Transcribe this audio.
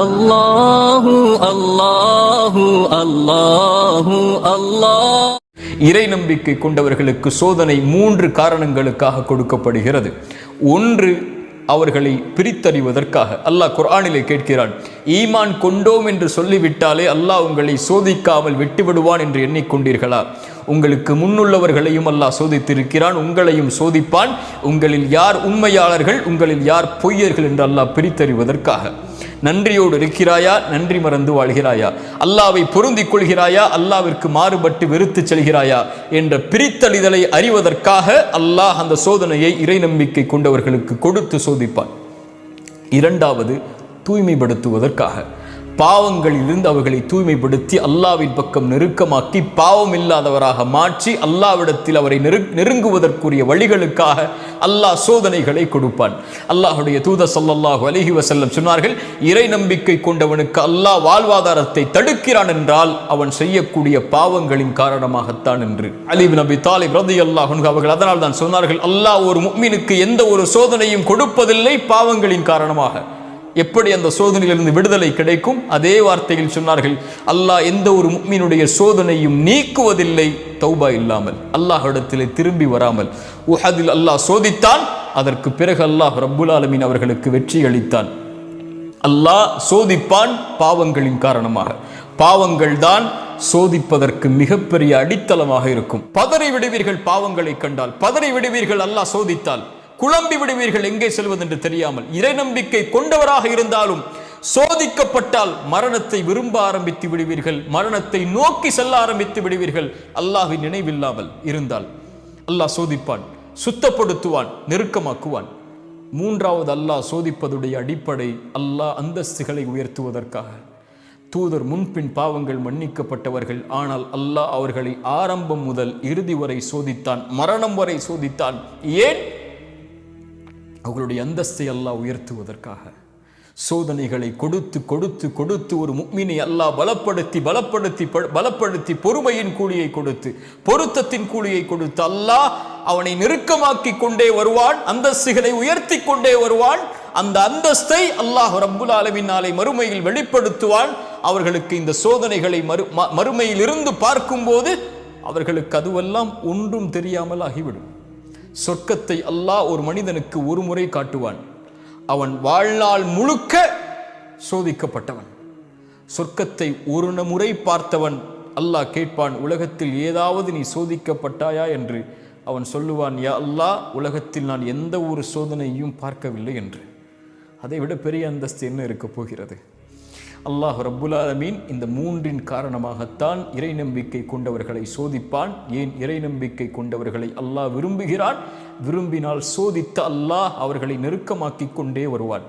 அல்லாஹு அல்லாஹு அல்லாஹு அல்லாஹ். இறை நம்பிக்கை கொண்டவர்களுக்கு சோதனை மூன்று காரணங்களுக்காக கொடுக்கப்படுகிறது. ஒன்று அவர்களை பிரித்தறிவதற்காக. அல்லாஹ் குர்ஆனிலே கேட்கிறான் ஈமான் கொண்டோம் என்று சொல்லிவிட்டாலே அல்லாஹ் உங்களை சோதிக்காமல் விட்டுவிடுவான் என்று எண்ணிக்கொண்டீர்களா? உங்களுக்கு முன்னுள்ளவர்களையும் அல்லாஹ் சோதித்திருக்கிறான் உங்களையும் சோதிப்பான். உங்களில் யார் உண்மையாளர்கள் உங்களில் யார் பொய்யர்கள் என்று அல்லாஹ் பிரித்தறிவதற்காக. நன்றியோடு இருக்கிறாயா? நன்றி மறந்து வாழ்கிறாயா? அல்லாவை பொருந்திக் கொள்கிறாயா? அல்லாவிற்கு மாறுபட்டு வெறுத்து செல்கிறாயா? என்ற பிரித்தளிதலை அறிவதற்காக அல்லாஹ் அந்த சோதனையை இறை நம்பிக்கை கொண்டவர்களுக்கு கொடுத்து சோதிப்பான். இரண்டாவது தூய்மைப்படுத்துவதற்காக. பாவங்களிலிருந்து அவர்களை தூய்மைப்படுத்தி அல்லாவின் பக்கம் நெருக்கமாக்கி பாவம் இல்லாதவராக மாற்றி அல்லாவிடத்தில் அவரை நெரு நெருங்குவதற்குரிய வழிகளுக்காக அல்லாஹ் சோதனைகளை கொடுப்பான். அல்லாஹுடைய தூத சல்லாஹு அலைஹி வசல்லம் சொன்னார்கள் இறை நம்பிக்கை கொண்டவனுக்கு அல்லாஹ் வாழ்வாதாரத்தை தடுக்கிறான் என்றால் அவன் செய்யக்கூடிய பாவங்களின் காரணமாகத்தான் என்று. அலிப் நபி தாலிப் ரதி அல்லாஹ் அவர்கள் அதனால் தான் சொன்னார்கள் அல்லாஹ் ஒரு முஃமினுக்கு எந்த ஒரு சோதனையும் கொடுப்பதில்லை பாவங்களின் காரணமாக. எப்படி அந்த சோதனையிலிருந்து விடுதலை கிடைக்கும்? அதே வார்த்தையில் சொன்னார்கள் அல்லாஹ் எந்த ஒரு முக்மீனுடைய சோதனையும் நீக்குவதில்லை. தௌபா இல்லாமல் அல்லாஹிடத்திலே திரும்பி வராமல் உஹதில் அல்லாஹ் சோதித்தான். அதற்கு பிறகு அல்லாஹ் ரப்புல் ஆலமீன் அவர்களுக்கு வெற்றி அளித்தான். அல்லாஹ் சோதிப்பான் பாவங்களின் காரணமாக. பாவங்கள் தான் சோதிப்பதற்கு மிகப்பெரிய அடித்தளமாக இருக்கும். பதறி விடுவீர்கள் பாவங்களை கண்டால் பதறி விடுவீர்கள் அல்லாஹ் சோதித்தால். குழம்பி விடுவீர்கள் எங்கே செல்வதென்று தெரியாமல். இறை நம்பிக்கை கொண்டவராக இருந்தாலும் சோதிக்கப்பட்டால் மரணத்தை விரும்ப ஆரம்பித்து விடுவீர்கள். மரணத்தை நோக்கி செல்ல ஆரம்பித்து விடுவீர்கள். அல்லாஹின் நினைவில்லாமல் இருந்தால் அல்லாஹ் சோதிப்பான் சுத்தப்படுத்துவான் நெருக்கமாக்குவான். மூன்றாவது அல்லாஹ் சோதிப்பதுடைய அடிப்படை அல்லாஹ் அந்தஸ்துகளை உயர்த்துவதற்காக. தூதர் முன்பின் பாவங்கள் மன்னிக்கப்பட்டவர்கள். ஆனால் அல்லாஹ் அவர்களை ஆரம்பம் முதல் இறுதி வரை சோதித்தான் மரணம் வரை சோதித்தான். ஏன்? அவர்களுடைய அந்தஸ்தை அல்லாஹ் உயர்த்துவதற்காக. சோதனைகளை கொடுத்து கொடுத்து கொடுத்து ஒரு முக்மினை அல்லாஹ் பலப்படுத்தி பலப்படுத்தி பலப்படுத்தி பொறுமையின் கூலியை கொடுத்து பொருத்தத்தின் கூலியை கொடுத்து அல்லாஹ் அவனை நெருக்கமாக்கி கொண்டே வருவான் அந்தஸ்துகளை உயர்த்தி கொண்டே வருவான். அந்த அந்தஸ்தை அல்லாஹ் ரப்புல் ஆலமீன் நாளை மறுமையில் வெளிப்படுத்துவான். அவர்களுக்கு இந்த சோதனைகளை மறு ம- மறுமையில் இருந்து பார்க்கும்போது அவர்களுக்கு அதுவெல்லாம் ஒன்றும் தெரியாமல் ஆகிவிடும் சொர்க்கத்தை அல்லாஹ் ஒரு மனிதனுக்கு ஒரு முறை காட்டுவான். அவன் வாழ்நாள் முழுக்க சோதிக்கப்பட்டவன். சொர்க்கத்தை ஒரு முறை பார்த்தவன் அல்லாஹ் கேட்பான் உலகத்தில் ஏதாவது நீ சோதிக்கப்பட்டாயா? என்று அவன் சொல்லுவான் யா அல்லாஹ் உலகத்தில் நான் எந்த ஒரு சோதனையும் பார்க்கவில்லை என்று. அதை விட பெரிய அந்தஸ்து என்ன இருக்கப் போகிறது? அல்லாஹ் ரப்புலாலமீன் இந்த மூன்றின் காரணமாகத்தான் இறை நம்பிக்கை கொண்டவர்களை சோதிப்பான். ஏன் இறை நம்பிக்கை கொண்டவர்களை அல்லாஹ் விரும்புகிறான்? விரும்பினால் சோதித்த அல்லாஹ் அவர்களை நெருக்கமாக்கிக் கொண்டே வருவான்.